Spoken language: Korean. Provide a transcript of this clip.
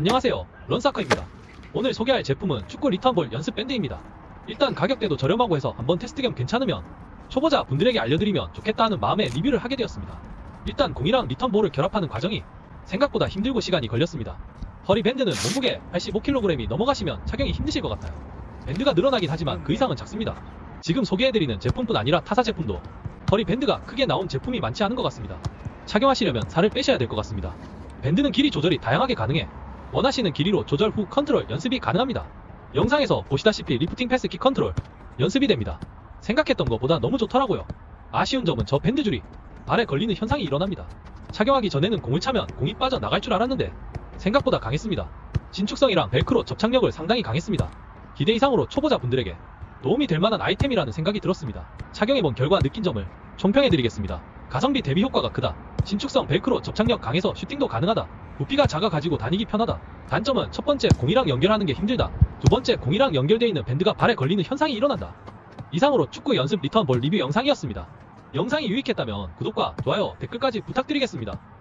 안녕하세요. 런사커입니다. 오늘 소개할 제품은 축구 리턴볼 연습 밴드입니다. 일단 가격대도 저렴하고 해서 한번 테스트 겸 괜찮으면 초보자 분들에게 알려드리면 좋겠다 하는 마음에 리뷰를 하게 되었습니다. 일단 공이랑 리턴볼을 결합하는 과정이 생각보다 힘들고 시간이 걸렸습니다. 허리 밴드는 몸무게 85kg이 넘어가시면 착용이 힘드실 것 같아요. 밴드가 늘어나긴 하지만 그 이상은 작습니다. 지금 소개해드리는 제품뿐 아니라 타사 제품도 허리 밴드가 크게 나온 제품이 많지 않은 것 같습니다. 착용하시려면 살을 빼셔야 될 것 같습니다. 밴드는 길이 조절이 다양하게 가능해 원하시는 길이로 조절 후 컨트롤 연습이 가능합니다. 영상에서 보시다시피 리프팅 패스 킥 컨트롤 연습이 됩니다. 생각했던 것보다 너무 좋더라고요. 아쉬운 점은 저 밴드 줄이 발에 걸리는 현상이 일어납니다. 착용하기 전에는 공을 차면 공이 빠져 나갈 줄 알았는데 생각보다 강했습니다. 진축성이랑 벨크로 접착력을 상당히 강했습니다. 기대 이상으로 초보자 분들에게 도움이 될 만한 아이템이라는 생각이 들었습니다. 착용해본 결과 느낀 점을 총평해드리겠습니다. 가성비 대비 효과가 크다. 진축성 벨크로 접착력 강해서 슈팅도 가능하다. 부피가 작아 가지고 다니기 편하다. 단점은 첫 번째 공이랑 연결하는 게 힘들다. 두 번째 공이랑 연결되어 있는 밴드가 발에 걸리는 현상이 일어난다. 이상으로 축구 연습 리턴 볼 리뷰 영상이었습니다. 영상이 유익했다면 구독과 좋아요, 댓글까지 부탁드리겠습니다.